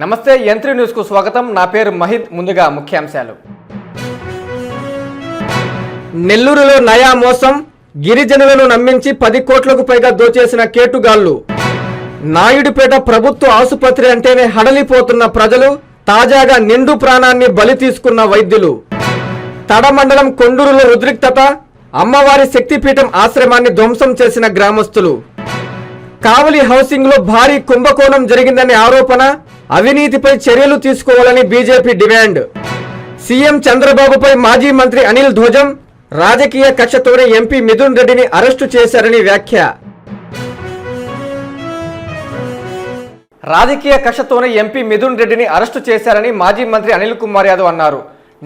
నమస్తే యంత్రి న్యూస్కు స్వాగతం. నా పేరు మహిద్. ముందుగా ముఖ్యాంశాలు. నెల్లూరులో నయా మోసం. గిరిజనులను నమ్మించి పది కోట్లకు పైగా దోచేసిన కేటుగాళ్ళు నాయుడుపేట ప్రభుత్వ ఆసుపత్రి అంటేనే హడలిపోతున్న ప్రజలు తాజాగా నిండు ప్రాణాన్ని బలి తీసుకున్న వైద్యులు. తడమండలం కొండూరులో ఉద్రిక్తత అమ్మవారి శక్తిపీఠం ఆశ్రమాన్ని ధ్వంసం చేసిన గ్రామస్తులు. కావలి హౌసింగ్లో భారీ కుంభకోణం జరిగిందనే ఆరోపణ అవినీతిపై చర్యలు తీసుకోవాలని బీజేపీ డిమాండ్. సీఎం చంద్రబాబుపై మాజీ మంత్రి అనిల్ ధ్వజం రాజకీయ కక్షతోనే ఎంపీ మిథున్ రెడ్డిని అరెస్టు చేశారని వ్యాఖ్య. రాజకీయ కక్షతోనే ఎంపీ మిథున్ రెడ్డిని అరెస్టు చేశారని మాజీ మంత్రి అనిల్ కుమార్ యాదవ్ అన్నారు.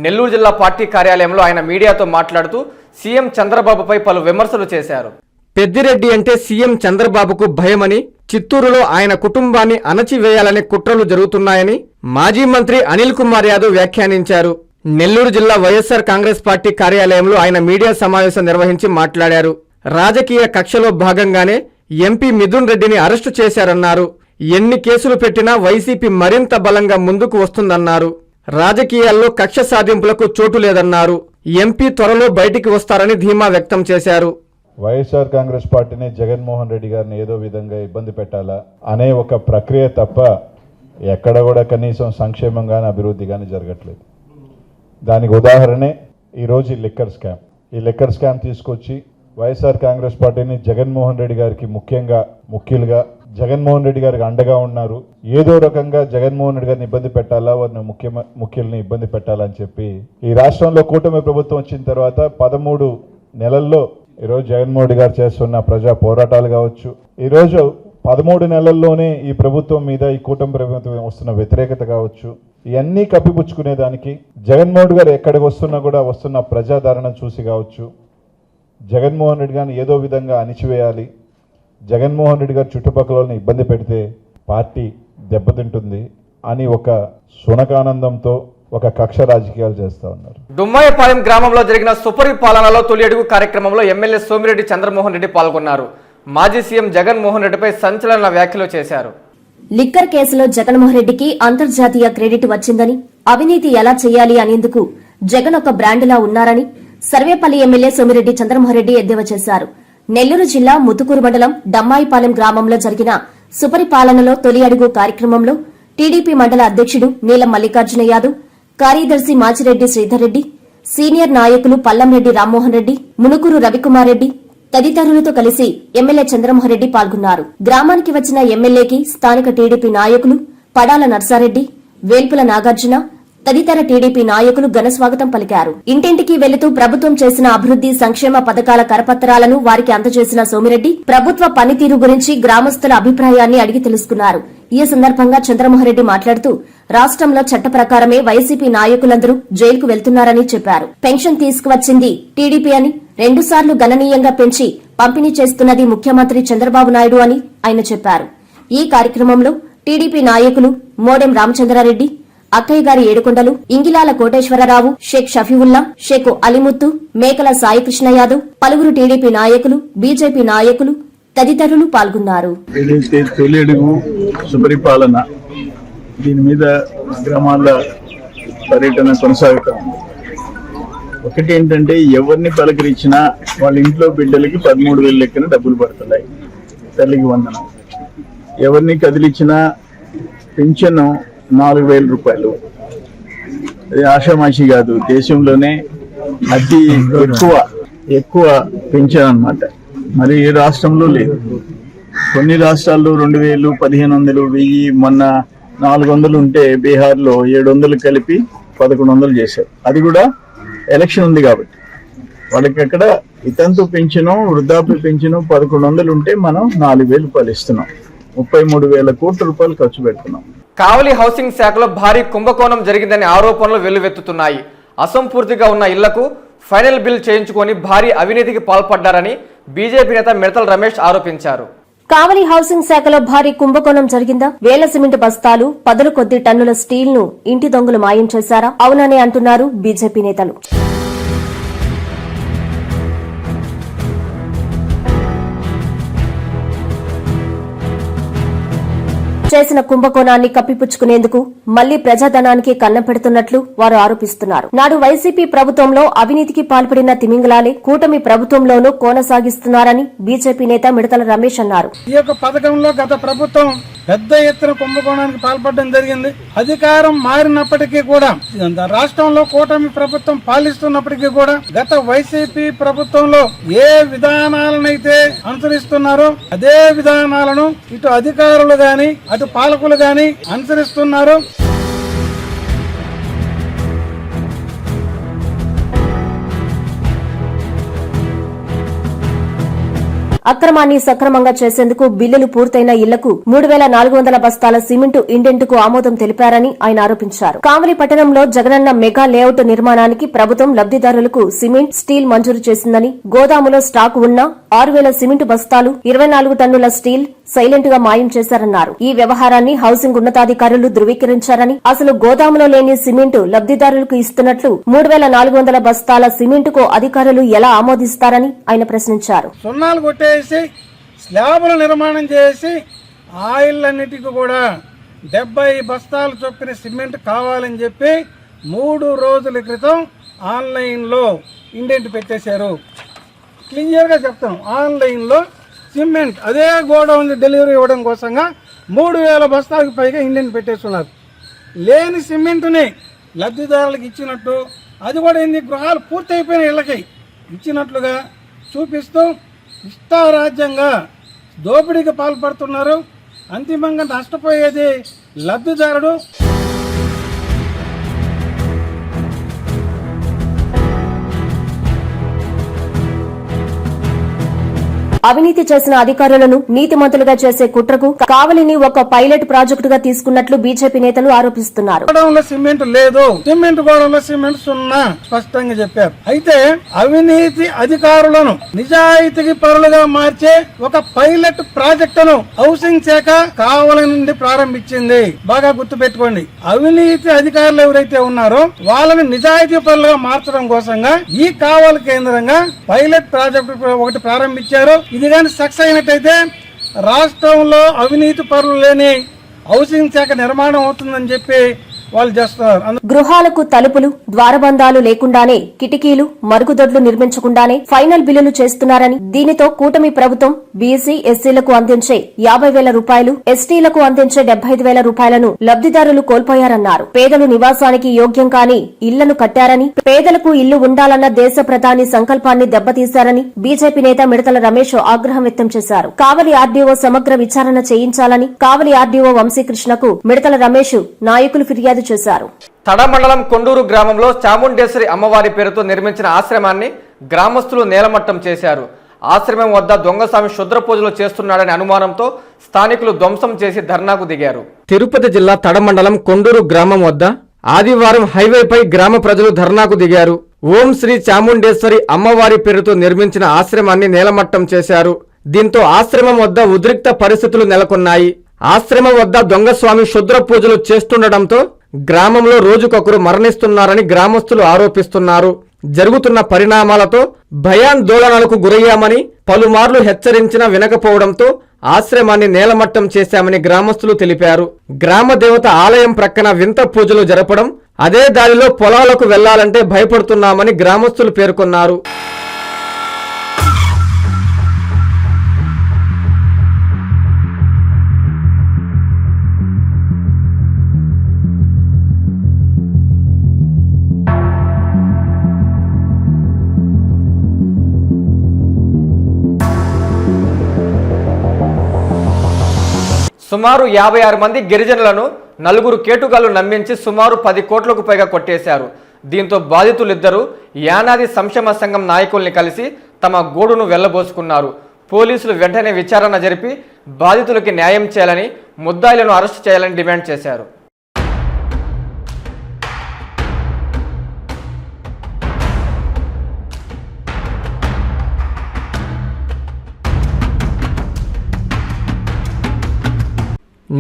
నెల్లూరు జిల్లా పార్టీ కార్యాలయంలో ఆయన మీడియాతో మాట్లాడుతూ సీఎం చంద్రబాబుపై పలు విమర్శలు చేశారు. పెద్దిరెడ్డి అంటే సీఎం చంద్రబాబుకు భయమని చిత్తూరులో ఆయన కుటుంబాన్ని అణచివేయాలనే కుట్రలు జరుగుతున్నాయని మాజీ మంత్రి అనిల్ కుమార్ యాదవ్ వ్యాఖ్యానించారు. నెల్లూరు జిల్లా వైఎస్ఆర్ కాంగ్రెస్ పార్టీ కార్యాలయంలో ఆయన మీడియా సమావేశం నిర్వహించి మాట్లాడారు. రాజకీయ కక్షలో భాగంగానే ఎంపీ మిథున్ రెడ్డిని అరెస్టు చేశారన్నారు. ఎన్ని కేసులు పెట్టినా వైసీపీ మరింత బలంగా ముందుకు వస్తుందన్నారు. రాజకీయాల్లో కక్ష సాధింపులకు చోటు లేదన్నారు. ఎంపీ త్వరలో బయటికి వస్తారని ధీమా వ్యక్తం చేశారు. వైఎస్ఆర్ కాంగ్రెస్ పార్టీని జగన్మోహన్ రెడ్డి గారిని ఏదో విధంగా ఇబ్బంది పెట్టాలా అనే ఒక ప్రక్రియ తప్ప ఎక్కడ కూడా కనీసం సంక్షేమం కానీ అభివృద్ధి కానీ జరగట్లేదు. దానికి ఉదాహరణే ఈరోజు ఈ లిక్కర్ స్కామ్. ఈ లిక్కర్ స్కామ్ తీసుకొచ్చి వైఎస్ఆర్ కాంగ్రెస్ పార్టీని జగన్మోహన్ రెడ్డి గారికి ముఖ్యంగా ముఖ్యులుగా జగన్మోహన్ రెడ్డి గారికి అండగా ఉన్నారు. ఏదో రకంగా జగన్మోహన్ రెడ్డి గారిని ఇబ్బంది పెట్టాలా వారిని ముఖ్య ముఖ్యుల్ని ఇబ్బంది పెట్టాలని చెప్పి ఈ రాష్ట్రంలో కూటమి ప్రభుత్వం వచ్చిన తర్వాత పదమూడు నెలల్లో ఈరోజు జగన్మోహన్ గారు చేస్తున్న ప్రజా పోరాటాలు కావచ్చు. ఈరోజు పదమూడు నెలల్లోనే ఈ ప్రభుత్వం మీద ఈ కూటమి ప్రభుత్వం వస్తున్న వ్యతిరేకత కావచ్చు. ఇవన్నీ కప్పిపుచ్చుకునేదానికి జగన్మోహన్ గారు ఎక్కడికి వస్తున్నా కూడా వస్తున్న ప్రజాదరణ చూసి కావచ్చు. జగన్మోహన్ రెడ్డి గారిని ఏదో విధంగా అణిచివేయాలి. జగన్మోహన్ రెడ్డి గారు చుట్టుపక్కల ఇబ్బంది పెడితే పార్టీ దెబ్బతింటుంది అని ఒక సునకానందంతో ఒక కక్ష రాజకీయాలు చేస్తూ ఉన్నారు. డుమ్మాయపాలెం గ్రామంలో జరిగిన సుపరి పాలనలో తొలి అడుగు కార్యక్రమంలో ఎమ్మెల్యే సోమిరెడ్డి చంద్రమోహన్ రెడ్డి పాల్గొన్నారు. మాజీ సీఎం జగన్మోహన్ రెడ్డిపై సంచలన వ్యాఖ్యలు చేశారు. లిక్కర్ కేసులో జగన్మోహన్ రెడ్డికి అంతర్జాతీయ క్రెడిట్ వచ్చిందని అవినీతి ఎలా చేయాలి అనేందుకు జగన్ ఒక బ్రాండ్లా ఉన్నారని సర్వేపల్లి ఎమ్మెల్యే సోమిరెడ్డి చంద్రమోహన్ రెడ్డి ఎద్దేవా చేశారు. నెల్లూరు జిల్లా ముతుకూరు మండలం డమ్మాయిపాలెం గ్రామంలో జరిగిన సుపరిపాలనలో తొలి అడుగు కార్యక్రమంలో టీడీపీ మండల అధ్యక్షుడు నీలం మల్లికార్జున యాదవ్ కార్యదర్శి మాచిరెడ్డి శ్రీధర్ రెడ్డి సీనియర్ నాయకులు పల్లంరెడ్డి రామ్మోహన్ రెడ్డి మునుకురు రవికుమార్ రెడ్డి తదితరులతో కలిసి ఎమ్మెల్యే చంద్రమోహన్ రెడ్డి పాల్గొన్నారు. గ్రామానికి వచ్చిన ఎమ్మెల్యేకి స్థానిక టీడీపీ నాయకులు పడాల నర్సారెడ్డి వేల్పుల నాగార్జున తదితర టీడీపీ నాయకులు ఘనస్వాగతం పలికారు. ఇంటింటికి వెళుతూ ప్రభుత్వం చేసిన అభివృద్ది సంక్షేమ పథకాల కరపత్రాలను వారికి అందజేసిన సోమిరెడ్డి ప్రభుత్వ పనితీరు గురించి గ్రామస్తుల అభిప్రాయాన్ని అడిగి తెలుసుకున్నారు. ఈ సందర్భంగా చంద్రమోహన్ రెడ్డి మాట్లాడుతూ రాష్ట్రంలో చట్ట ప్రకారమే వైసీపీ నాయకులందరూ జైలుకు వెళ్తున్నారని చెప్పారు. పెన్షన్ తీసుకువచ్చింది టీడీపీ అని రెండుసార్లు గణనీయంగా పెంచి పంపిణీ చేస్తున్నది ముఖ్యమంత్రి చంద్రబాబు నాయుడు అని ఆయన చెప్పారు. ఈ కార్యక్రమంలో టీడీపీ నాయకులు మోడెం రామచంద్రారెడ్డి అక్కయ్య గారి ఏడుకొండలు ఇంగిలాల కోటేశ్వరరావు షేక్ షఫీవుల్లా షేక్ అలిముత్తు మేకల సాయికృష్ణ యాదవ్ పలువురు టీడీపీ నాయకులు బీజేపీ నాయకులు తదితరులు పాల్గొన్నారు. సుపరిపాలన దీని మీద గ్రామాల పర్యటన కొనసాగుతా. ఒకటి ఏంటంటే ఎవరిని పలకరించినా వాళ్ళ ఇంట్లో బిడ్డలకి పదమూడు వేలు లెక్కన డబ్బులు పడుతున్నాయి తల్లికి వందనం. ఎవరిని కదిలించినా పింఛను నాలుగు వేల రూపాయలు. అది ఆషామాషి కాదు దేశంలోనే అతి ఎక్కువ ఎక్కువ పింఛన్ అన్నమాట. మరి ఏ రాష్ట్రంలో లేదు. కొన్ని రాష్ట్రాల్లో రెండు వేలు పదిహేను వందలు వెయ్యి మొన్న నాలుగు వందలు ఉంటే బీహార్లో ఏడు వందలు కలిపి పదకొండు వందలు చేశారు. అది కూడా ఎలక్షన్ ఉంది కాబట్టి. వాళ్ళకి అక్కడ ఇతంతు పెంచను వృద్ధాప్య పెంచను పదకొండు వందలు ఉంటే మనం నాలుగు వేలు రూపాయలు ఇస్తున్నాం. ముప్పై మూడు వేల కోట్ల రూపాయలు ఖర్చు పెడుతున్నాం. కావలి హౌసింగ్ శాఖలో భారీ కుంభకోణం జరిగిందనే ఆరోపణలు వెల్లువెత్తుతున్నాయి. అసంపూర్తిగా ఉన్న ఇళ్ళకు ఫైనల్ బిల్ చేయించుకొని భారీ అవినీతికి పాల్పడ్డారని బీజేపీ నేత మిడతల రమేష్ ఆరోపించారు. కావలి హౌసింగ్ శాఖలో భారీ కుంభకోణం జరిగిందా? వేల సిమెంట్ బస్తాలు పదుల కొద్ది టన్నుల స్టీల్ను ఇంటి దొంగలు మాయం చేశారా? అవునని అంటున్నారు బీజేపీ నేతలు. చేసిన కుంభకోణాన్ని కప్పిపుచ్చుకునేందుకు మళ్ళీ ప్రజాధనానికి కన్నం పెడుతున్నట్లు వారు ఆరోపిస్తున్నారు. నాడు వైసీపీ ప్రభుత్వంలో అవినీతికి పాల్పడిన తిమింగలాలే కూటమి ప్రభుత్వంలోనూ కొనసాగిస్తున్నారని బీజేపీ నేత మిడతల రమేష్ అన్నారు. ఈ యొక్క పథకంలో గత ప్రభుత్వం పెద్ద ఎత్తున కుంభకోణానికి పాల్పడడం జరిగింది. అధికారం మారినప్పటికీ కూడా రాష్ట్రంలో కూటమి ప్రభుత్వం పాలిస్తున్నప్పటికీ కూడా గత వైసీపీ ప్రభుత్వంలో ఏ విధానాలనైతే అనుసరిస్తున్నారో అదే విధానాలను ఇటు అధికారులు గాని అటు పాలకులు గాని అనుసరిస్తున్నారు అక్రమాన్ని సక్రమంగా చేసేందుకు బిల్లులు పూర్తయిన ఇళ్ళకు మూడు వేల నాలుగు వందల బస్తాల సిమెంటు ఇండెంట్కు ఆమోదం తెలిపారని ఆయన ఆరోపించారు. కావలి పట్టణంలో జగనన్న మెగా లేఅవుట్ నిర్మాణానికి ప్రభుత్వం లబ్దిదారులకు సిమెంట్ స్టీల్ మంజూరు చేసిందని గోదాములో స్టాక్ ఉన్న ఆరు వేల సిమెంటు బస్తాలు ఇరవై నాలుగు టన్నుల స్టీల్ సైలెంట్గా మాయం చేశారన్నారు. ఈ వ్యవహారాన్ని హౌసింగ్ ఉన్నతాధికారులు ధృవీకరించారని అసలు గోదాములో లేని సిమెంట్ లబ్దిదారులకు ఇస్తున్నట్లు మూడు వేల నాలుగు వందల బస్తాల సిమెంటుకు అధికారులు ఎలా ఆమోదిస్తారని ఆయన ప్రశ్నించారు. సున్నాలు కొట్టేసి స్లాబులు నిర్మాణం చేసి ఆయిల్ ఆయిల్లన్నిటికీ కూడా డెబ్బై బస్తాలు చొప్పిన సిమెంట్ కావాలని చెప్పి మూడు రోజుల క్రితం ఆన్లైన్లో ఇండెంట్ పెట్టేశారు. క్లియర్గా చెప్తాం ఆన్లైన్లో సిమెంట్. అదే గోడౌన్ డెలివరీ ఇవ్వడం కోసంగా మూడు వేల బస్తాలకు పైగా ఇండియన్ పెట్టేస్తున్నారు. లేని సిమెంట్ని లబ్ధిదారులకు ఇచ్చినట్టు అది కూడా ఎన్ని గృహాలు పూర్తయిపోయిన ఇళ్ళకి ఇచ్చినట్లుగా చూపిస్తూ ఇష్టారాజ్యంగా దోపిడీకి పాల్పడుతున్నారు. అంతిమంగా నష్టపోయేది లబ్ధిదారుడు. అవినీతి చేసిన అధికారులను నీతిమంతులుగా చేసే కుట్రకు కావలిని ఒక పైలట్ ప్రాజెక్టుగా తీసుకున్నట్లు బీజేపీ నేతలు ఆరోపిస్తున్నారు. సిమెంట్ లేదు. సిమెంట్ గోడంలో సిమెంట్ సున్నా స్పష్టంగా చెప్పారు. అయితే అవినీతి అధికారులను నిజాయితీకి పరులుగా మార్చే ఒక పైలట్ ప్రాజెక్టును హౌసింగ్ శాఖ కావలి నుండి ప్రారంభించింది. బాగా గుర్తు పెట్టుకోండి అవినీతి అధికారులు ఎవరైతే ఉన్నారో వాళ్ళని నిజాయితీ పరులుగా మార్చడం కోసంగా ఈ కావలి కేంద్రంగా పైలట్ ప్రాజెక్టు ఒకటి ప్రారంభించారు. ఇది కానీ సక్సెస్ అయినట్టయితే రాష్ట్రంలో అవినీతి పరులు లేని హౌసింగ్ శాఖ నిర్మాణం అవుతుందని చెప్పి వాళ్ళు చేస్తున్నారు. గృహాలకు తలుపులు ద్వారబంధాలు లేకుండానే కిటికీలు మరుగుదొడ్లు నిర్మించకుండానే ఫైనల్ బిల్లులు చేస్తున్నారని దీనితో కూటమి ప్రభుత్వం బీసీ ఎస్సీలకు అందించే యాభై వేల రూపాయలు ఎస్టీలకు అందించే డెబ్బై ఐదు వేల రూపాయలను లబ్దిదారులు కోల్పోయారన్నారు. పేదలు నివాసానికి యోగ్యం కాని ఇళ్ళను కట్టారని పేదలకు ఇల్లు ఉండాలన్న దేశ ప్రధాని సంకల్పాన్ని దెబ్బతీశారని బీజేపీ నేత మిడతల రమేష్ ఆగ్రహం వ్యక్తం చేశారు. కావలి ఆర్డీఓ సమగ్ర విచారణ చేయించాలని కావలి ఆర్డీఓ వంశీకృష్ణకు మిడతల రమేష్ నాయకులు ఫిర్యాదు చేశారు. తడ మండలం కొండూరు గ్రామంలో చాముండేశ్వరి అమ్మవారి పేరుతో నిర్మించిన ఆశ్రమాన్ని గ్రామస్తులు నేలమట్టం చేశారు. ఆశ్రమం వద్ద దొంగస్వామి శుద్ర పూజలు చేస్తున్నాడనే అనుమానంతో స్థానికులు ధ్వంసం చేసి ధర్నాకు దిగారు. తిరుపతి జిల్లా తడ మండలం కొండూరు గ్రామం వద్ద ఆదివారం హైవేపై గ్రామ ప్రజలు ధర్నాకు దిగారు. ఓం శ్రీ చాముండేశ్వరి అమ్మవారి పేరుతో నిర్మించిన ఆశ్రమాన్ని నేలమట్టం చేశారు. దీంతో ఆశ్రమం వద్ద ఉద్రిక్త పరిస్థితులు నెలకొన్నాయి. ఆశ్రమం వద్ద దొంగస్వామి శుద్ర పూజలు చేస్తుండటంతో గ్రామంలో రోజుకొకరు మరణిస్తున్నారని గ్రామస్తులు ఆరోపిస్తున్నారు. జరుగుతున్న పరిణామాలతో భయాందోళనలకు గురయ్యామని పలుమార్లు హెచ్చరించినా వినకపోవడంతో ఆశ్రమాన్ని నేలమట్టం చేశామని గ్రామస్తులు తెలిపారు. గ్రామ దేవత ఆలయం ప్రక్కన వింత పూజలు జరపడం అదే దారిలో పొలాలకు వెళ్ళాలంటే భయపడుతున్నామని గ్రామస్తులు పేర్కొన్నారు. సుమారు యాభై ఆరు మంది గిరిజనులను నలుగురు కేటుగాళ్ళు నమ్మించి సుమారు పది కోట్లకు పైగా కొట్టేశారు. దీంతో బాధితులిద్దరూ యానాది సంక్షేమ సంఘం నాయకుల్ని కలిసి తమ గోడును వెళ్ళబోసుకున్నారు. పోలీసులు వెంటనే విచారణ జరిపి బాధితులకి న్యాయం చేయాలని ముద్దాయిలను అరెస్టు చేయాలని డిమాండ్ చేశారు.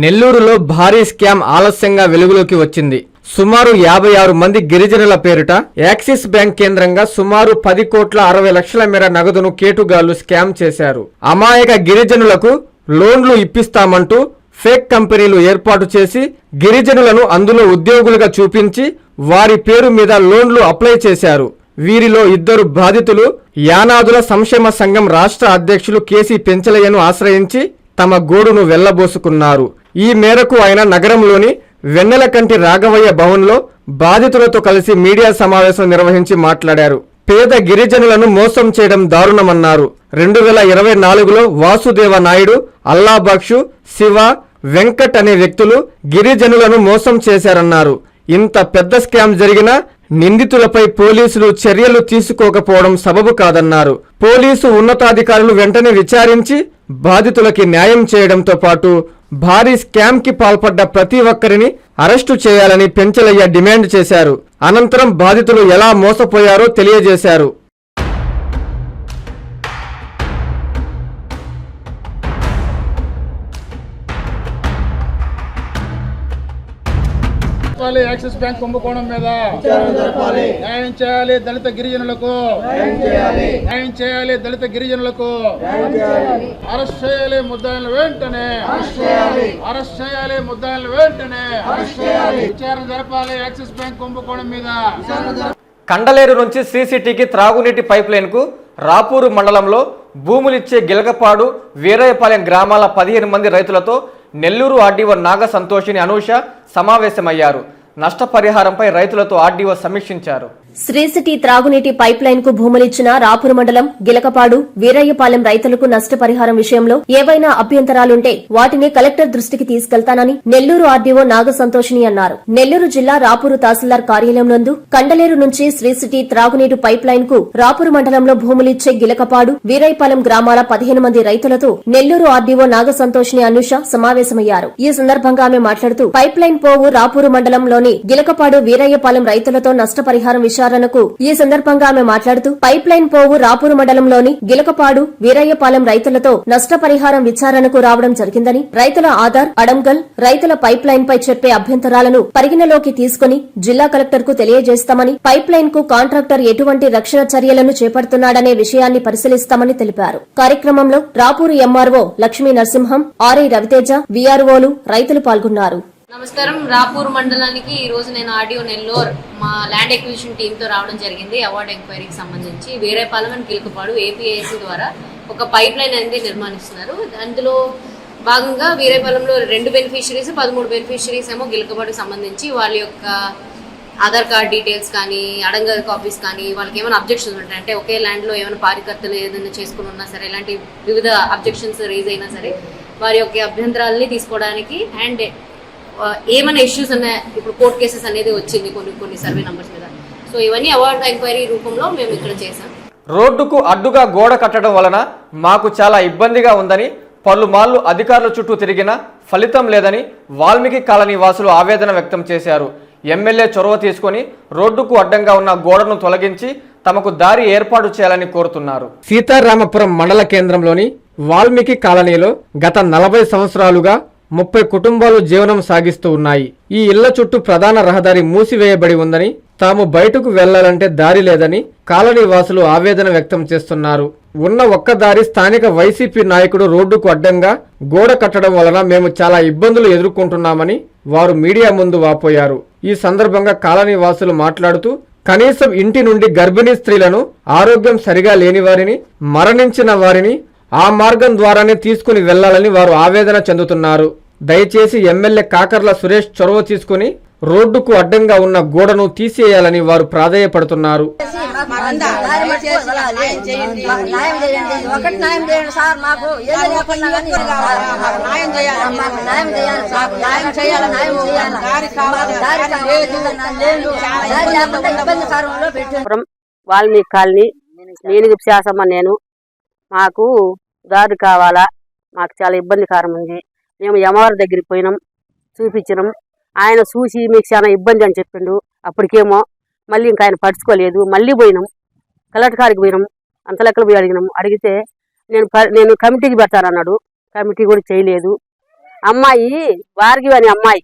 నెల్లూరులో భారీ స్కామ్ ఆలస్యంగా వెలుగులోకి వచ్చింది. సుమారు యాభై ఆరు మంది గిరిజనుల పేరిట యాక్సిస్ బ్యాంక్ కేంద్రంగా సుమారు పది కోట్ల అరవై లక్షల మేర నగదును కేటుగాళ్ళు స్కామ్ చేశారు. అమాయక గిరిజనులకు లోన్లు ఇప్పిస్తామంటూ ఫేక్ కంపెనీలు ఏర్పాటు చేసి గిరిజనులను అందులో ఉద్యోగులుగా చూపించి వారి పేరు మీద లోన్లు అప్లై చేశారు. వీరిలో ఇద్దరు బాధితులు యానాదుల సంక్షేమ సంఘం రాష్ట్ర అధ్యక్షులు కేసీ పెంచలయ్యను ఆశ్రయించి తమ గోడును వెళ్ళబోసుకున్నారు. ఈ మేరకు ఆయన నగరంలోని వెన్నెలకంటి రాఘవయ్య భవన్లో బాధితులతో కలిసి మీడియా సమావేశం నిర్వహించి మాట్లాడారు. పేద గిరిజనులను మోసం చేయడం దారుణమన్నారు. రెండు వేల ఇరవై నాలుగులో వాసుదేవ నాయుడు అల్లాబక్షు శివ వెంకట్ అనే వ్యక్తులు గిరిజనులను మోసం చేశారన్నారు. ఇంత పెద్ద స్కామ్ జరిగినా నిందితులపై పోలీసులు చర్యలు తీసుకోకపోవడం సబబు కాదన్నారు. పోలీసు ఉన్నతాధికారులు వెంటనే విచారించి బాధితులకి న్యాయం చేయడంతో పాటు భారీ స్కామ్కి పాల్పడ్డ ప్రతి ఒక్కరిని అరెస్టు చేయాలని పెంచలయ్య డిమాండ్ చేశారు. అనంతరం బాధితులు ఎలా మోసపోయారో తెలియజేశారు. జరపాలి యాక్సిస్ బ్యాంక్ కుంభకోణం మీద. న్యాయం చేయాలి దళిత గిరిజనులకు. న్యాయం చేయాలి. దళిత గిరిజనులకు. అరెస్ట్ చేయాలి ముద్దాయిలను వెంటనే. అరెస్ట్ చేయాలి. ముద్దాయిలను వెంటనే. విచారణ జరపాలి యాక్సిస్ బ్యాంక్ కుంభకోణం మీద. కండలేరు నుంచి శ్రీ సిటీకి త్రాగునీటి పైప్ లైన్కు రాపూరు మండలంలో భూములిచ్చే గిలకపాడు వీరయ్యపాలెం గ్రామాల పదిహేను మంది రైతులతో నెల్లూరు ఆర్డీఓ నాగ సంతోషిని అనూష సమావేశమయ్యారు. నష్టపరిహారంపై రైతులతో ఆర్డీఓ సమీక్షించారు. శ్రీ సిటీ త్రాగునీటి పైప్ లైన్కు భూములిచ్చిన రాపూర్ మండలం గిలకపాడు వీరయ్యపాలెం రైతులకు నష్టపరిహారం విషయంలో ఏవైనా అభ్యంతరాలుంటే వాటిని కలెక్టర్ దృష్టికి తీసుకెళ్తానని నెల్లూరు ఆర్డీఓ నాగసంతోషిని అన్నారు. నెల్లూరు జిల్లా రాపూరు తహసీల్దార్ కార్యాలయం నందు కండలేరు నుంచి శ్రీ సిటీ త్రాగునీటి పైప్ లైన్కు రాపూరు మండలంలో భూములిచ్చే గిలకపాడు వీరయ్యపాలెం గ్రామాల పదిహేను మంది రైతులతో నెల్లూరు ఆర్డీఓ నాగసంతోషిని అనుష సమావేశమయ్యారు. ఈ సందర్భంగా ఆమె మాట్లాడుతూ పైప్ లైన్ పోవు రాపూరు మండలంలోని గిలకపాడు వీరయ్యపాలెం రైతులతో నష్టపరిహారం విచారణకు ఈ సందర్భంగా ఆమె మాట్లాడుతూ పైప్ లైన్ పోవు రాపూరు మండలంలోని గిలకపాడు వీరయ్యపాలెం రైతులతో నష్టపరిహారం విచారణకు రావడం జరిగిందని రైతుల ఆధార్ అడంగల్ రైతుల పైప్ లైన్ పై చెప్పే అభ్యంతరాలను పరిగణలోకి తీసుకుని జిల్లా కలెక్టర్కు తెలియజేస్తామని పైప్ లైన్కు కాంట్రాక్టర్ ఎటువంటి రక్షణ చర్యలను చేపడుతున్నాడనే విషయాన్ని పరిశీలిస్తామని తెలిపారు. కార్యక్రమంలో రాపూరు ఎంఆర్ఓ లక్ష్మీ నరసింహం ఆర్ఐ రవితేజ వీఆర్ఓలు రైతులు పాల్గొన్నారు. నమస్కారం. రాపూర్ మండలానికి ఈ రోజు నేను ఆడియో నెల్లూర్ మా ల్యాండ్ ఎక్విజిషన్ టీంతో రావడం జరిగింది. అవార్డ్ ఎంక్వైరీకి సంబంధించి వేరే పాలమన్ కిలకపాడు ఏపీఐసి ద్వారా ఒక పైప్ లైన్ అనేది నిర్మాణిస్తున్నారు. అందులో భాగంగా వీరేపాలెంలో రెండు బెనిఫిషరీస్ పదమూడు బెనిఫిషరీస్ ఏమో గిలకపాడుకు సంబంధించి వాళ్ళ యొక్క ఆధార్ కార్డ్ డీటెయిల్స్ కానీ అడంగల్ కాపీస్ కానీ వాళ్ళకి ఏమైనా అబ్జెక్షన్స్ ఉంటాయి. అంటే ఒకే ల్యాండ్లో ఏమైనా పారికర్తలు ఏదైనా చేసుకుని ఉన్నా సరే ఇలాంటి వివిధ అబ్జెక్షన్స్ రేజ్ అయినా సరే వారి యొక్క అభ్యంతరాలని తీసుకోవడానికి అండ్ ఏమైనా ఇష్యూస్ ఉన్నాయి ఇప్పుడు కోర్ట్ కేసెస్ అనేది వచ్చింది కొన్ని కొన్ని సర్వే నంబర్స్ మీద. సో ఇవన్నీ అవార్డ్ ఎంక్వైరీ రూపంలో మేము ఇక్కడ చేసాం రోడ్డుకు అడ్డుగా గోడ కట్టడం వలన మాకు చాలా ఇబ్బందిగా ఉందని పలుమార్లు అధికారుల చుట్టూ తిరిగినా ఫలితం లేదని వాల్మీకి కాలనీ వాసులు ఆవేదన వ్యక్తం చేశారు. ఎమ్మెల్యే చొరవ తీసుకొని రోడ్డుకు అడ్డంగా ఉన్న గోడను తొలగించి తమకు దారి ఏర్పాటు చేయాలని కోరుతున్నారు. సీతారామపురం మండల కేంద్రంలోని వాల్మీకి కాలనీలో గత నలభై సంవత్సరాలుగా ముప్పై కుటుంబాలు జీవనం సాగిస్తూ ఉన్నాయి. ఈ ఇళ్ళ చుట్టూ ప్రధాన రహదారి మూసివేయబడి ఉందని తాము బయటకు వెళ్ళాలంటే దారి లేదని కాలనీ వాసులు ఆవేదన వ్యక్తం చేస్తున్నారు. ఉన్న ఒక్క దారి స్థానిక వైసీపీ నాయకుడు రోడ్డుకు అడ్డంగా గోడ కట్టడం వలన మేము చాలా ఇబ్బందులు ఎదుర్కొంటున్నామని వారు మీడియా ముందు వాపోయారు. ఈ సందర్భంగా కాలనీ వాసులు మాట్లాడుతూ కనీసం ఇంటి నుండి గర్భిణీ స్త్రీలను ఆరోగ్యం సరిగా లేని వారిని మరణించిన వారిని ఆ మార్గం ద్వారానే తీసుకుని వెళ్ళాలని వారు ఆవేదన చెందుతున్నారు. దయచేసి ఎమ్మెల్యే కాకర్ల సురేష్ చొరవ తీసుకుని రోడ్డుకు అడ్డంగా ఉన్న గోడను తీసేయాలని వారు ప్రాధేయపడుతున్నారు. వాల్మీకి కాలనీ నేను శాసమ్మ నేను. మాకు దారి కావాలా? మాకు చాలా ఇబ్బందికరం ఉంది. మేము యమవారి దగ్గరికి పోయినాం చూపించినాం. ఆయన చూసి మీకు చాలా ఇబ్బంది అని చెప్పిండు. అప్పటికేమో మళ్ళీ ఇంకా ఆయన పడుచుకోలేదు మళ్ళీ పోయినాం. కలెక్టర్కి గారికి పోయినాం. అంత లెక్కలు పోయి అడిగినాం. అడిగితే నేను ప- నేను కమిటీకి పెడతానన్నాడు. కమిటీ కూడా చేయలేదు. అమ్మాయి వారికి అని అమ్మాయి.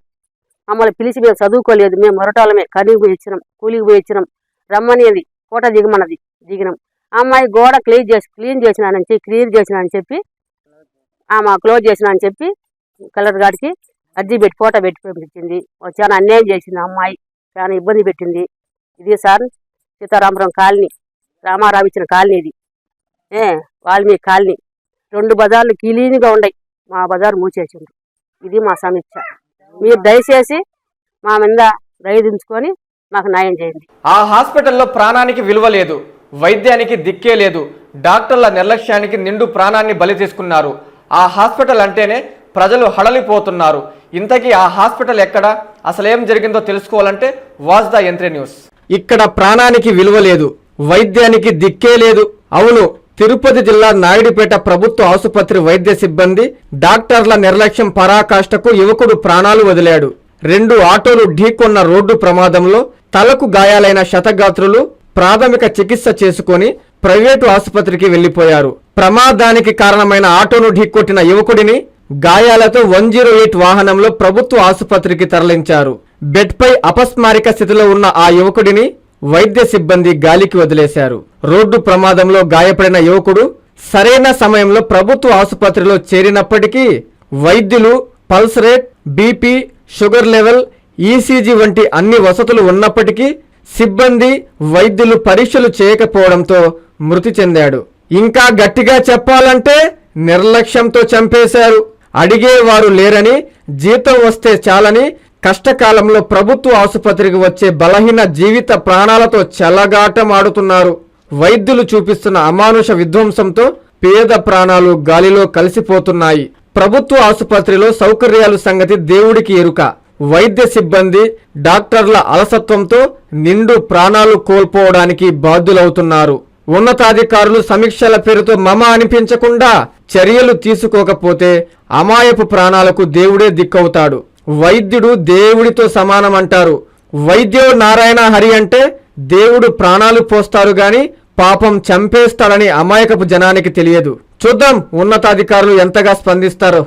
మమ్మల్ని పిలిచి మేము చదువుకోలేదు. మేము మొరటాలమే కడిగి పోయి ఇచ్చినాం కూలికి పోయి ఇచ్చినాం రమ్మనేది. కోట దిగమన్నది. దిగినాం. అమ్మాయి గోడ క్లీన్ చేసి క్లీన్ చేసినానని చెప్పి క్లీన్ చేసినానని చెప్పి ఆమె క్లోజ్ చేసినా అని చెప్పి కలర్ గారికి అర్జీ పెట్టి ఫోటో పెట్టి పంపించింది చాలా అన్యాయం చేసింది అమ్మాయి. చాలా ఇబ్బంది పెట్టింది. ఇది సార్ సీతారామపురం కాలనీ రామారావు ఇచ్చిన కాలనీ ఇది. ఏ వాల్మీకి కాలనీ. రెండు బజార్లు క్లీన్గా ఉన్నాయి మా బజార్ మూసేసిండ్రు. ఇది మా సమీక్ష. మీరు దయచేసి మా మీద దయ దించుకొని మాకు న్యాయం చేయండి. ఆ హాస్పిటల్లో ప్రాణానికి విలువ లేదు. వైద్యానికి దిక్కే లేదు. డాక్టర్ల నిర్లక్ష్యానికి నిండు ప్రాణాన్ని బలి తీసుకున్నారు. ఆ హాస్పిటల్ అంటేనే ప్రజలు హడలిపోతున్నారు. ఇంతకీ ఆ హాస్పిటల్ ఎక్కడ? అసలేం జరిగిందో తెలుసుకోవాలంటే వాజ్ ద ఎంత్రీ న్యూస్. ఇక్కడ ప్రాణానికి విలువ లేదు వైద్యానికి దిక్కే లేదు. అవును తిరుపతి జిల్లా నాయుడుపేట ప్రభుత్వ ఆసుపత్రి వైద్య సిబ్బంది డాక్టర్ల నిర్లక్ష్యం పరాకాష్ఠకు యువకుడు ప్రాణాలు వదిలాడు. రెండు ఆటోలు ఢీకొన్న రోడ్డు ప్రమాదంలో తలకు గాయాలైన శతగాత్రులు ప్రాథమిక చికిత్స చేసుకొని ప్రైవేటు ఆసుపత్రికి వెళ్ళిపోయారు ప్రమాదానికి కారణమైన ఆటోను ఢీకొట్టిన యువకుడిని గాయాలతో వన్ జీరో ఎయిట్ వాహనంలో ప్రభుత్వ ఆసుపత్రికి తరలించారు. బెడ్పై అపస్మారిక స్థితిలో ఉన్న ఆ యువకుడిని వైద్య సిబ్బంది గాలికి వదిలేశారు. రోడ్డు ప్రమాదంలో గాయపడిన యువకుడు సరైన సమయంలో ప్రభుత్వ ఆసుపత్రిలో చేరినప్పటికీ వైద్యులు pulse rate BP sugar level ECG వంటి అన్ని వసతులు ఉన్నప్పటికీ సిబ్బంది వైద్యులు పరీక్షలు చేయకపోవడంతో మృతి చెందాడు. ఇంకా గట్టిగా చెప్పాలంటే నిర్లక్ష్యంతో చంపేశారు. అడిగేవారు లేరని జీతం వస్తే చాలని కష్టకాలంలో ప్రభుత్వ ఆసుపత్రికి వచ్చే బలహీన జీవిత ప్రాణాలతో చెలగాటమాడుతున్నారు వైద్యులు చూపిస్తున్న అమానుష విధ్వంసంతో పేద ప్రాణాలు గాలిలో కలిసిపోతున్నాయి. ప్రభుత్వ ఆసుపత్రిలో సౌకర్యాలు సంగతి దేవుడికి ఎరుక. వైద్య సిబ్బంది డాక్టర్ల అలసత్వంతో నిండు ప్రాణాలు కోల్పోవడానికి బాధ్యులవుతున్నారు. ఉన్నతాధికారులు సమీక్షల పేరుతో మమ అనిపించకుండా చర్యలు తీసుకోకపోతే అమాయపు ప్రాణాలకు దేవుడే దిక్కవుతాడు. వైద్యుడు దేవుడితో సమానమంటారు. వైద్యో నారాయణ హరి అంటే దేవుడు ప్రాణాలు పోస్తారు గాని పాపం చంపేస్తాడని అమాయకపు జనానికి తెలియదు. చూద్దాం ఉన్నతాధికారులు ఎంతగా స్పందిస్తారో.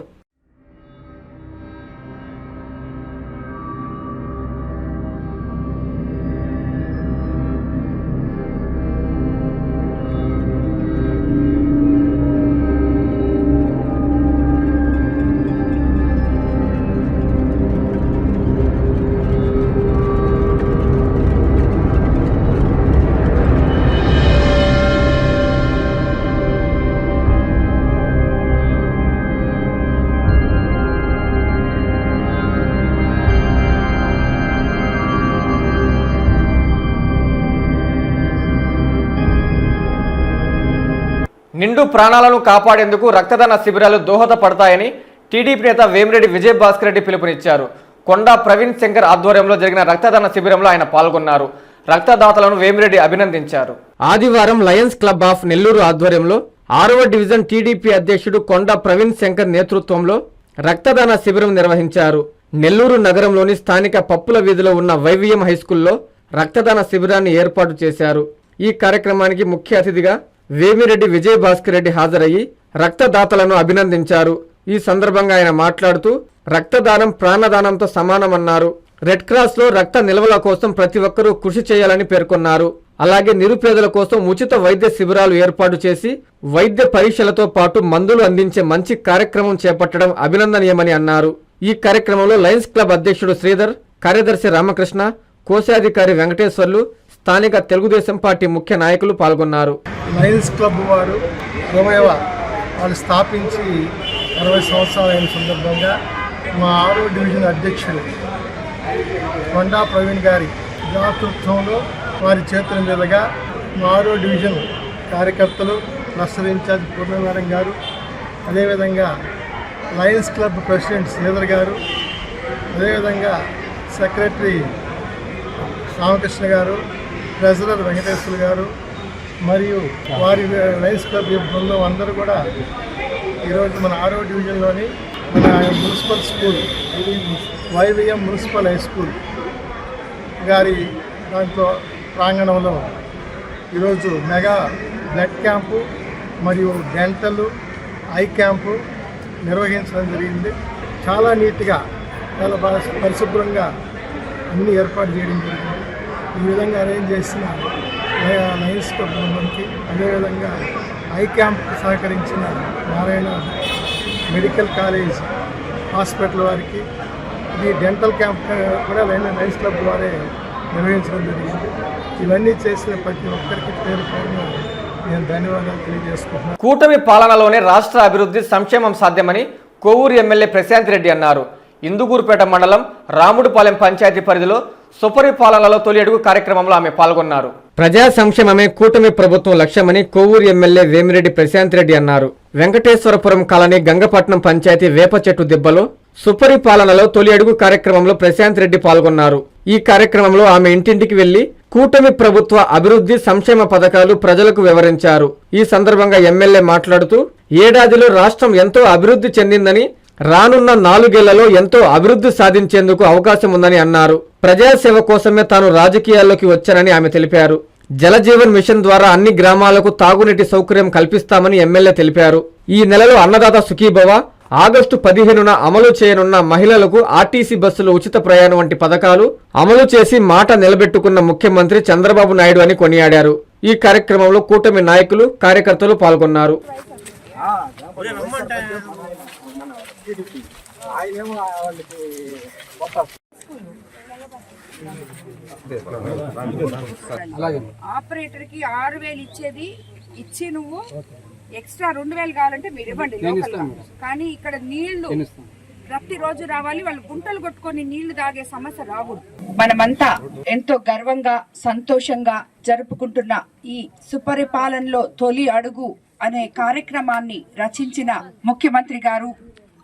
నిండు ప్రాణాలను కాపాడేందుకు రక్తదాన శిబిరాలు దోహదపడతాయని టీడీపీ నేత వేమిరెడ్డి విజయభాస్కర్ రెడ్డి పిలుపునిచ్చారు. కొండా ప్రవీణ్ శంకర్ ఆధ్వర్యంలో జరిగిన రక్తదాన శిబిరంలో ఆయన పాల్గొన్నారు. రక్తదాతలను వేమిరెడ్డి అభినందించారు. ఆదివారం లయన్స్ క్లబ్ ఆఫ్ నెల్లూరు ఆధ్వర్యంలో ఆరవ డివిజన్ టీడీపీ అధ్యక్షుడు కొండ ప్రవీణ్ శంకర్ నేతృత్వంలో రక్తదాన శిబిరం నిర్వహించారు. నెల్లూరు నగరంలోని స్థానిక పప్పుల వీధిలో ఉన్న వైవిఎం హైస్కూల్లో రక్తదాన శిబిరాన్ని ఏర్పాటు చేశారు. ఈ కార్యక్రమానికి ముఖ్య అతిథిగా వేమిరెడ్డి విజయ్ భాస్కర్ రెడ్డి హాజరయ్యి రక్తదాతలను అభినందించారు. ఈ సందర్భంగా ఆయన మాట్లాడుతూ రక్తదానం ప్రాణదానంతో సమానమన్నారు. రెడ్ క్రాస్లో రక్త నిల్వల కోసం ప్రతి ఒక్కరూ కృషి చేయాలని పేర్కొన్నారు. అలాగే నిరుపేదల కోసం ఉచిత వైద్య శిబిరాలు ఏర్పాటు చేసి వైద్య పరీక్షలతో పాటు మందులు అందించే మంచి కార్యక్రమం చేపట్టడం అభినందనీయమని అన్నారు. ఈ కార్యక్రమంలో లయన్స్ క్లబ్ అధ్యక్షుడు శ్రీధర్ కార్యదర్శి రామకృష్ణ కోశాధికారి వెంకటేశ్వర్లు స్థానిక తెలుగుదేశం పార్టీ ముఖ్య నాయకులు పాల్గొన్నారు. లయన్స్ క్లబ్ వారు ఇరవైవ వాళ్ళు స్థాపించి అరవై సంవత్సరాలైన సందర్భంగా మా ఆరో డివిజన్ అధ్యక్షుడు కొండా ప్రవీణ్ గారి నేతృత్వంలో వారి చేతుల మీదుగా మా ఆరో డివిజన్ కార్యకర్తలు క్లస్టర్ ఇన్ఛార్జ్ పూర్ణనారాయణ గారు అదేవిధంగా లయన్స్ క్లబ్ ప్రెసిడెంట్ శ్రీధర్ గారు అదేవిధంగా సెక్రటరీ రామకృష్ణ గారు ట్రెజరర్ వెంకటేశ్వర గారు మరియు వారి లైన్స్ క్లబ్ బృందం అందరూ కూడా ఈరోజు మన ఆరో డివిజన్లోని మన municipal school YVM municipal high school గారి దాంట్లో ప్రాంగణంలో ఈరోజు మెగా బ్లడ్ క్యాంపు మరియు డెంటల్ ఐ క్యాంపు నిర్వహించడం జరిగింది. చాలా నీట్గా చాలా పరిశుభ్రంగా అన్ని ఏర్పాటు చేయడం జరిగింది. ఈ విధంగా అరేంజ్ చేసిన లయన్స్ క్లబ్ బృందంకి అదేవిధంగా ఐ క్యాంప్ సహకరించిన నారాయణ మెడికల్ కాలేజ్ హాస్పిటల్ వారికి ఇది డెంటల్ క్యాంప్ కూడా లైన్ నైస్ క్లబ్ వారే నిర్వహించడం జరిగింది. ఇవన్నీ చేసిన ప్రతి ఒక్కరికి పేరు పేరున నేను ధన్యవాదాలు తెలియజేసుకుంటున్నాను. కూటమి పాలనలోనే రాష్ట్ర అభివృద్ధి సంక్షేమం సాధ్యమని కోవూరు ఎమ్మెల్యే ప్రశాంత్ రెడ్డి అన్నారు. ఇందుగూరుపేట మండలం రాముడుపాలెం పంచాయతీ పరిధిలో సుపరిపాలనలో తొలి అడుగు కార్యక్రమంలో ఆమె పాల్గొన్నారు. ప్రజా సంక్షేమమే కూటమి ప్రభుత్వం లక్ష్యమని కోవూరు ఎమ్మెల్యే వేమిరెడ్డి ప్రశాంత్ రెడ్డి అన్నారు. వెంకటేశ్వరపురం కాలనీ గంగపట్నం పంచాయతీ వేప చెట్టు దిబ్బలో సుపరిపాలనలో తొలి అడుగు కార్యక్రమంలో ప్రశాంత్ రెడ్డి పాల్గొన్నారు. ఈ కార్యక్రమంలో ఆమె ఇంటింటికి వెళ్ళి కూటమి ప్రభుత్వ అభివృద్ధి సంక్షేమ పథకాలు ప్రజలకు వివరించారు. ఈ సందర్భంగా ఎమ్మెల్యే మాట్లాడుతూ ఏడాదిలో రాష్ట్రం ఎంతో అభివృద్ధి చెందిందని రానున్న నాలుగేళ్ళలో ఎంతో అభివృద్ధి సాధించేందుకు అవకాశం ఉందని అన్నారు. ప్రజాసేవ కోసమే తాను రాజకీయాల్లోకి వచ్చానని ఆమె తెలిపారు. జలజీవన్ మిషన్ ద్వారా అన్ని గ్రామాలకు తాగునీటి సౌకర్యం కల్పిస్తామని ఎమ్మెల్యే తెలిపారు. ఈ నెలలో అన్నదాత సుఖీభవ ఆగస్టు పదిహేనున అమలు చేయనున్న మహిళలకు ఆర్టీసీ బస్సులు ఉచిత ప్రయాణం వంటి పథకాలు అమలు చేసి మాట నిలబెట్టుకున్న ముఖ్యమంత్రి చంద్రబాబు నాయుడు అని కొనియాడారు. ఈ కార్యక్రమంలో కూటమి నాయకులు కార్యకర్తలు పాల్గొన్నారు. ఆపరేటర్కి ఆరు వేలు ఇచ్చేది ఇచ్చి నువ్వు ఎక్స్ట్రా రెండు వేలు కావాలంటే మీరు ఇవ్వండి లోకల్. కానీ ఇక్కడ నీళ్ళు ప్రతి రోజు రావాలి వాళ్ళు గుంటలు కొట్టుకొని నీళ్ళు తాగే సమస్య రాకూడదు. మనమంతా ఎంతో గర్వంగా సంతోషంగా జరుపుకుంటున్న ఈ సుపరిపాలనలో తొలి అడుగు అనే కార్యక్రమాన్ని రచించిన ముఖ్యమంత్రి గారు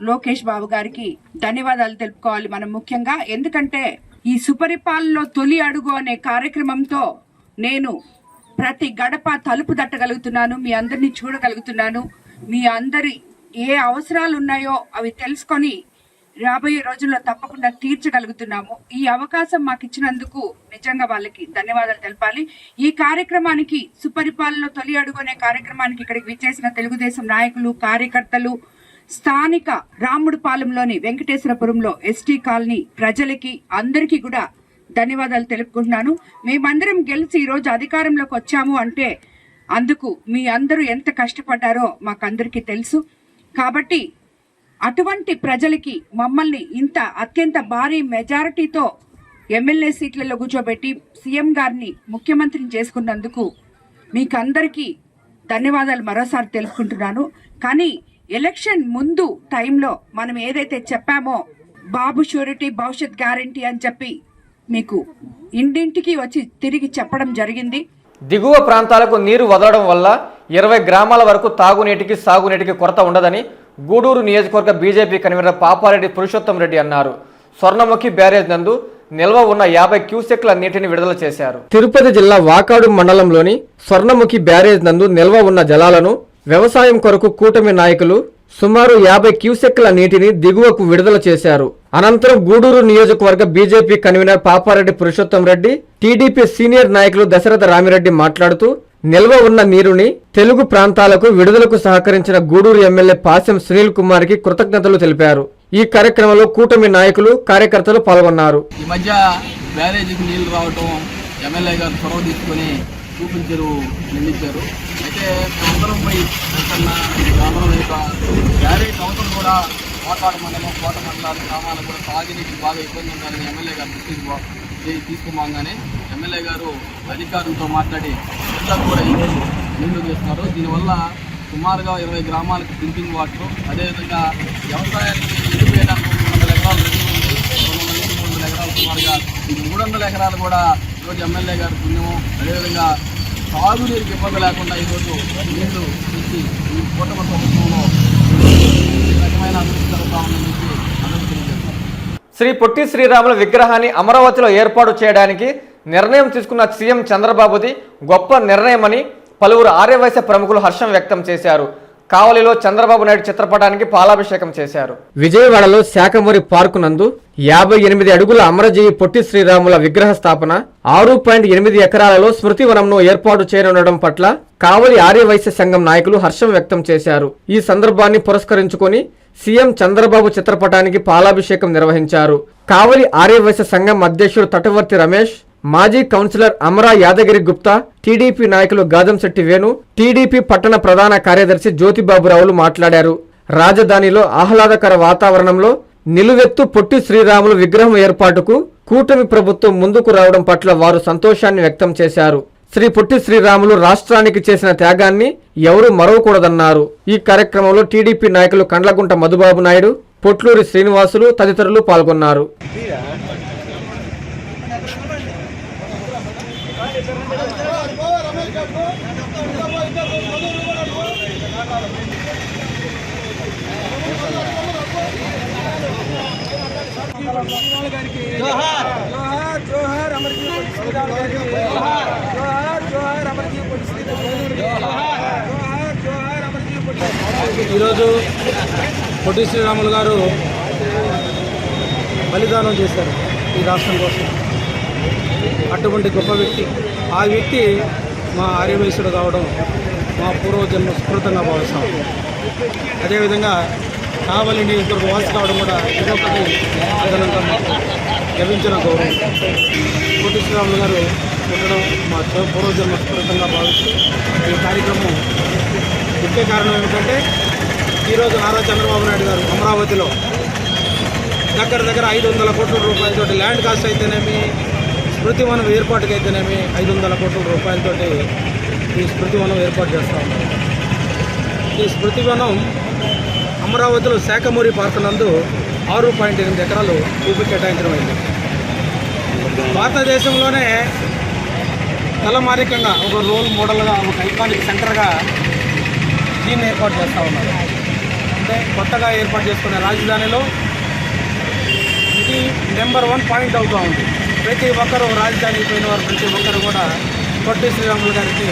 లోకేష్ బాబు గారికి ధన్యవాదాలు తెలుపుకోవాలి మనం ముఖ్యంగా. ఎందుకంటే ఈ సుపరిపాలనలో తొలి అడుగు అనే కార్యక్రమంతో నేను ప్రతి గడప తలుపు తట్టగలుగుతున్నాను మీ అందరినీ చూడగలుగుతున్నాను. మీ అందరి ఏ అవసరాలు ఉన్నాయో అవి తెలుసుకొని రాబోయే రోజుల్లో తప్పకుండా తీర్చగలుగుతున్నాము. ఈ అవకాశం మాకు ఇచ్చినందుకు నిజంగా వాళ్ళకి ధన్యవాదాలు తెలపాలి. ఈ కార్యక్రమానికి సుపరిపాలనలో తొలి అడుగు అనే కార్యక్రమానికి ఇక్కడికి విచ్చేసిన తెలుగుదేశం నాయకులు కార్యకర్తలు స్థానిక రాముడుపాలెంలోని వెంకటేశ్వరపురంలో ఎస్టీ కాలనీ ప్రజలకి అందరికీ కూడా ధన్యవాదాలు తెలుపుకుంటున్నాను. మేమందరం గెలిచి ఈరోజు అధికారంలోకి వచ్చాము అంటే అందుకు మీ అందరూ ఎంత కష్టపడ్డారో మాకందరికీ తెలుసు. కాబట్టి అటువంటి ప్రజలకి మమ్మల్ని ఇంత అత్యంత భారీ మెజారిటీతో ఎమ్మెల్యే సీట్లలో కూర్చోబెట్టి సీఎం గారిని ముఖ్యమంత్రిని చేసుకున్నందుకు మీకందరికీ ధన్యవాదాలు మరోసారి తెలుపుకుంటున్నాను. కానీ ఎలక్షన్ ముందు టైంలో మనం ఏదైతే చెప్పామో బాబు షూరిటీ భవిష్యత్ గ్యారంటీ అని చెప్పి మీకు ఇంటింటికి వచ్చి తిరిగి చెప్పడం జరిగింది. దిగువ ప్రాంతాలకు నీరు వదలడం వల్ల ఇరవై గ్రామాల వరకు తాగునీటికి సాగునీటికి కొరత ఉండదని గూడూరు నియోజకవర్గ బీజేపీ కన్వీనర్ పాపారెడ్డి పురుషోత్తం రెడ్డి అన్నారు. స్వర్ణముఖి బ్యారేజ్ నందు నిల్వ ఉన్న యాభై క్యూసెక్ల నీటిని విడుదల చేశారు. తిరుపతి జిల్లా వాకాడు మండలంలోని స్వర్ణముఖి బ్యారేజ్ నందు నిల్వ ఉన్న జలాలను వ్యవసాయం కొరకు కూటమి నాయకులు సుమారు యాభై క్యూసెక్ల నీటిని దిగువకు విడుదల చేశారు. అనంతరం గూడూరు నియోజకవర్గ BJP convener Papareddy Purushotham Reddy TDP senior నాయకులు దశరథ రామిరెడ్డి మాట్లాడుతూ నిల్వ ఉన్న నీరుని తెలుగు ప్రాంతాలకు విడుదలకు సహకరించిన గూడూరు ఎమ్మెల్యే పాసెం సునీల్ కుమార్కి కృతజ్ఞతలు తెలిపారు. ఈ కార్యక్రమంలో కూటమి నాయకులు కార్యకర్తలు పాల్గొన్నారు. ఈ మధ్య బ్యారేజీకి నీళ్ళు రావటం ఎమ్మెల్యే గారు చొరవ తీసుకుని చూపించారు నిందించారు. అయితే అందరం పోయి వెళ్తున్న గ్రామం యొక్క బ్యారేజ్ అవసరం కూడా కోటాడ మండలం కోట మండలాలు గ్రామాలు కూడా తాగినీటి బాగా ఇబ్బంది ఉండాలని ఎమ్మెల్యే గారు దృష్టికి పో- ఎమ్మెల్యే గారు అధికారులతో మాట్లాడి ఇళ్ళకు కూడా ఈరోజు నీళ్ళు చేస్తున్నారు దీనివల్ల సుమారుగా ఇరవై గ్రామాలకు డ్రింకింగ్ వాటర్ అదేవిధంగా వ్యవసాయానికి నీరు మూడు వందల ఎకరాలు రెండు వందల మూడు వందల ఎకరాలు సుమారుగా ఈ మూడు వందల ఎకరాలు కూడా ఈరోజు ఎమ్మెల్యే గారి పుణ్యము. అదేవిధంగా తాగునీరుకి ఇబ్బంది లేకుండా ఈరోజు నీళ్ళు ఇచ్చి ఈ కూటమి ప్రభుత్వంలో రకమైన అభివృద్ధి జరుగుతూ ఉందని చెప్పి శ్రీ పొట్టి శ్రీరాముల విగ్రహాన్ని అమరావతిలో ఏర్పాటు చేయడానికి నిర్ణయం తీసుకున్న సీఎం చంద్రబాబుది గొప్ప నిర్ణయమని పలువురు ఆర్యవైశ్య ప్రముఖులు హర్షం వ్యక్తం చేశారు. కావలిలో చంద్రబాబు నాయుడు చిత్రపటానికి పాలాభిషేకం చేశారు. విజయవాడలో శాఖమూరి పార్కు నందు యాభై ఎనిమిది అడుగుల అమరజీవి పొట్టి శ్రీరాముల విగ్రహ స్థాపన ఆరు పాయింట్ ఎనిమిది ఎకరాలలో స్మృతివనంను ఏర్పాటు చేయనుండడం పట్ల కావలి ఆర్యవైశ్య సంఘం నాయకులు హర్షం వ్యక్తం చేశారు. ఈ సందర్భాన్ని పురస్కరించుకొని సీఎం చంద్రబాబు చిత్రపటానికి పాలాభిషేకం నిర్వహించారు. కావలి ఆర్యవైశ్య సంఘం అధ్యక్షుడు తటవర్తి రమేష్ మాజీ కౌన్సిలర్ అమరా యాదగిరి గుప్తా టీడీపీ నాయకులు గాదంశెట్టి వేణు టీడీపీ పట్టణ ప్రధాన కార్యదర్శి జ్యోతిబాబురావులు మాట్లాడారు. రాజధానిలో ఆహ్లాదకర వాతావరణంలో నిలువెత్తు పొట్టి శ్రీరాములు విగ్రహం ఏర్పాటుకు కూటమి ప్రభుత్వం ముందుకు రావడం పట్ల వారు సంతోషాన్ని వ్యక్తం చేశారు. శ్రీ పొట్టి శ్రీరాములు రాష్ట్రానికి చేసిన త్యాగాన్ని ఎవరూ మరవకూడదన్నారు. ఈ కార్యక్రమంలో టీడీపీ నాయకులు కండ్లగుంట మధుబాబు నాయుడు పొట్లూరి శ్రీనివాసులు తదితరులు పాల్గొన్నారు. జోహార్ జోహార్ అమర్జీ జోహార్ జోహార్ అమర్జీ జోహార్ జోహార్ అమర్జీ ఈరోజు పొట్టి శ్రీరాములు గారు బలిదానం చేశారు ఈ రాష్ట్రం కోసం. అటువంటి గొప్ప వ్యక్తి ఆ వ్యక్తి మా ఆర్యవయసుడు కావడం మా పూర్వజన్మ స్ఫూర్తంగా భావిస్తాం. అదేవిధంగా కావలి నియోజకవర్గ వాసి కావడం కూడా ఇదొకటి అదనంగా లభించిన గౌరవం. కోటి శ్రీరాములు గారు ఉండడం మా పూర్వజన్మ స్ఫూర్తంగా భావిస్తూ ఈ కార్యక్రమం ముఖ్య కారణం ఏమిటంటే ఈరోజు నారా చంద్రబాబు నాయుడు గారు అమరావతిలో దగ్గర దగ్గర ఐదు వందల కోట్ల రూపాయలతోటి ల్యాండ్ కాస్ట్ అయితేనేమి స్మృతివనం ఏర్పాటుకి అయితేనేమి ఐదు వందల కోట్ల రూపాయలతోటి ఈ స్మృతివనం ఏర్పాటు చేస్తూ ఉన్నారు ఈ స్మృతివనం అమరావతిలో శాఖమూరి పార్క్ నందు ఆరు పాయింట్ ఎనిమిది ఎకరాలు భూమి కేటాయించడం అయింది భారతదేశంలోనే తలమారికంగా ఒక రోల్ మోడల్గా ఒక ఐకానిక్ సెంటర్గా దీన్ని ఏర్పాటు చేస్తూ ఉన్నారు. అంటే కొత్తగా ఏర్పాటు చేసుకునే రాజధానిలో ఇది నెంబర్ వన్ పాయింట్ అవుతూ ఉంది. ప్రతి ఒక్కరూ రాజధానికి పోయిన వారు ప్రతి ఒక్కరు కూడా పొట్టి శ్రీరాములు గారికి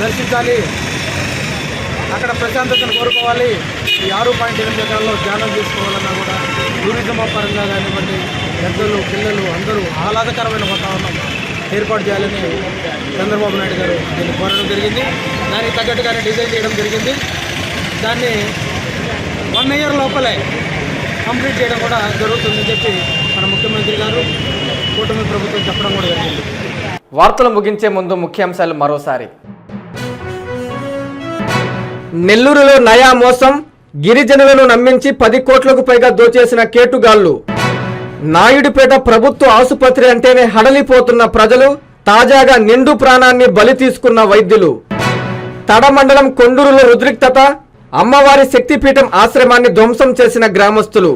దర్శించాలి. అక్కడ ప్రశాంతతను కోరుకోవాలి. ఈ ఆరు పాయింట్ ఎనిమిది ఎకరాల్లో ధ్యానం చేసుకోవాలన్నా కూడా టూరిజం పరంగా కానివ్వండి పెద్దలు పిల్లలు అందరూ ఆహ్లాదకరమైన వాతావరణం ఏర్పాటు చేయాలని చంద్రబాబు నాయుడు గారు దీన్ని కోరడం జరిగింది. దానికి తగ్గట్టుగానే డిజైన్ చేయడం జరిగింది. దాన్ని వన్ ఇయర్ లోపలే కంప్లీట్ చేయడం కూడా జరుగుతుందని చెప్పి మన ముఖ్యమంత్రి గారు కూటమి ప్రభుత్వం చెప్పడం కూడా జరిగింది. వార్తలు ముగించే ముందు ముఖ్యాంశాలు మరోసారి. నెల్లూరులో నయా మోసం గిరిజనులను నమ్మించి పది కోట్లకు పైగా దోచేసిన కేటుగాళ్ళు నాయుడుపేట ప్రభుత్వ ఆసుపత్రి అంటేనే హడలిపోతున్న ప్రజలు తాజాగా నిండు ప్రాణాన్ని బలి తీసుకున్న వైద్యులు. తడమండలం కొండూరులో ఉద్రిక్తత అమ్మవారి శక్తిపీఠం ఆశ్రమాన్ని ధ్వంసం చేసిన గ్రామస్తులు.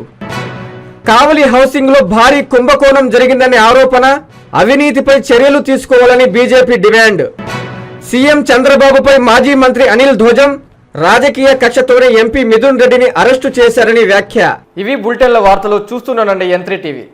కావలి హౌసింగ్లో భారీ కుంభకోణం జరిగిందనే ఆరోపణ అవినీతిపై చర్యలు తీసుకోవాలని బీజేపీ డిమాండ్. సీఎం చంద్రబాబుపై మాజీ మంత్రి అనిల్ ధ్వజం రాజకీయ కక్షతోనే ఎంపీ మిథున్ రెడ్డిని అరెస్టు చేశారని వ్యాఖ్య. ఇవి బులెటిన్ల వార్తలు చూస్తున్నానండి యంత్రి టీవీ